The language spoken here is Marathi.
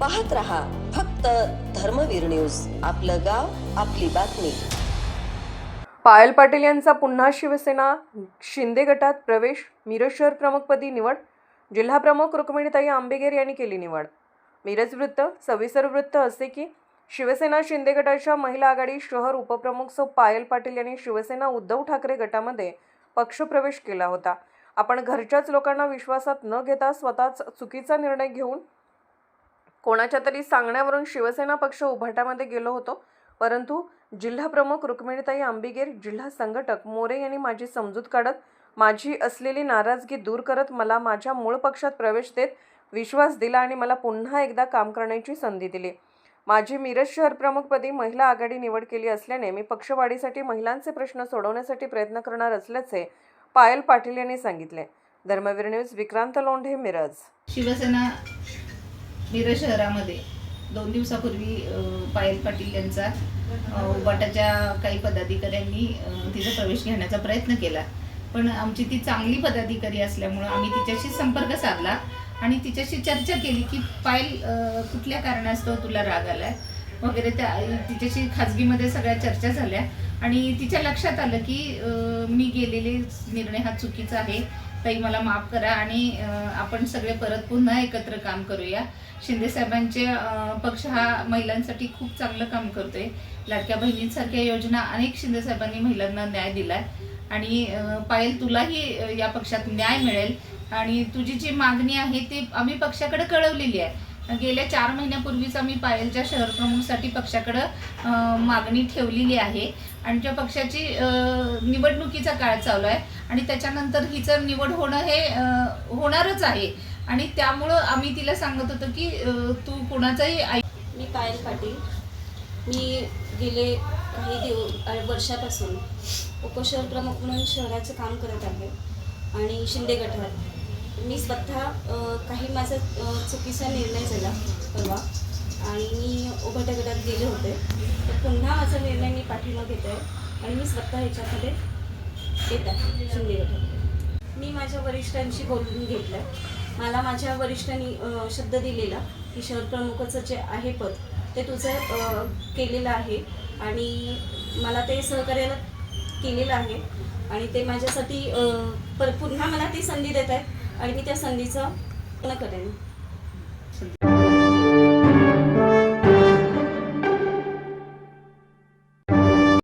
पाहत रहा फक्त धर्मवीर न्यूज. आपलं गाव आपली बातमी. पायल पाटील यांचा पुन्हा शिवसेना शिंदे गटात प्रवेश मिरज शहर प्रमुखपदी निवड जिल्हा प्रमुख रुक्मिणीताई आंबेगेर यांनी केली निवड. मिरज वृत्त सविस्तर वृत्त असे की शिवसेना शिंदे गटाच्या महिला आघाडी शहर उपप्रमुख सौ पायल पाटील यांनी शिवसेना उद्धव ठाकरे गटामध्ये पक्षप्रवेश केला होता. आपण घरच्याच लोकांना विश्वासात न घेता स्वतःच चुकीचा निर्णय घेऊन कोणाच्या तरी सांगण्यावरून शिवसेना पक्ष उभाटामध्ये गेलो होतो. परंतु जिल्हा प्रमुख रुक्मिणीताई आंबिगेर जिल्हा संघटक मोरे यांनी माझी समजूत काढत माझी असलेली नाराजगी दूर करत मला माझ्या मूळ पक्षात प्रवेश देत विश्वास दिला आणि मला पुन्हा एकदा काम करण्याची संधी दिली. माझी मिरज शहर प्रमुखपदी महिला आघाडी निवड केली असल्याने मी पक्षवाढीसाठी महिलांचे प्रश्न सोडवण्यासाठी प्रयत्न करणार असल्याचे पायल पाटील यांनी सांगितले. धर्मवीर न्यूज विक्रांत लोंढे मिरज. शिवसेना मिरज शहरामध्ये. दोन दिवसापूर्वी पायल पाटील यांचा उबाटाच्या काही पदाधिकाऱ्यांनी तिचा प्रवेश घेण्याचा प्रयत्न केला. पण आमची ती चांगली पदाधिकारी असल्यामुळं आम्ही तिच्याशी संपर्क साधला आणि तिच्याशी चर्चा केली की पायल कुठल्या कारणास्तव तुला राग आलाय? वगैरे त्या तिच्याशी खाजगीमध्ये सगळ्या चर्चा झाल्या आणि तिच्या लक्षात आलं की मी गेलेले निर्णय हा चुकीचा आहे. ताई मला माफ करा आणि आपण सगळे परत पुन्हा एकत्र काम करूया. शिंदे साहेबांचे पक्ष हा महिलांसाठी खूप चांगलं काम करतोय. लाडक्या बहिणींसारख्या योजना अनेक शिंदे साहेबांनी महिलांना न्याय दिलाय. आणि पायल तुलाही या पक्षात न्याय मिळेल. आणि तुझी जी मागणी आहे ती आम्ही पक्षाकडे कळवलेली आहे. गेल्या चार महिन्यापूर्वीच आम्ही पायलच्या शहर प्रमुखसाठी पक्षाकडं मागणी ठेवलेली आहे. आणि त्या पक्षाची निवडणुकीचा काळ चालू आहे. आणि त्याच्यानंतर हिचं निवड होणं हे होणारच आहे. आणि त्यामुळं आम्ही तिला सांगत होतो की तू कोणाचाही ऐक मी पायल पाटील. मी गेले काही दिव वर्षापासून उपशहर प्रमुख म्हणून शहराचं काम करत आहे. आणि शिंदे गटात. मी स्वतः काही माझा चुकीचा निर्णय झाला परवा. आणि मी उभट्या गटात गेले होते. तर पुन्हा माझा निर्णय मी पाठिंबा घेत आहे आणि मी स्वतः ह्याच्यामध्ये येत आहे शिंदे गटात. मी माझ्या वरिष्ठांशी बोलून घेतलं आहे मला माझ्या वरिष्ठांनी शब्द दिलेला की शहर प्रमुखाचं जे आहे पद ते तुझं केलेलं आहे. आणि मला ते सहकार्याला केलेलं आहे. आणि ते माझ्यासाठी पर पुन्हा मला ती संधी देत आहेत आणि मी त्या संधीचं करेन.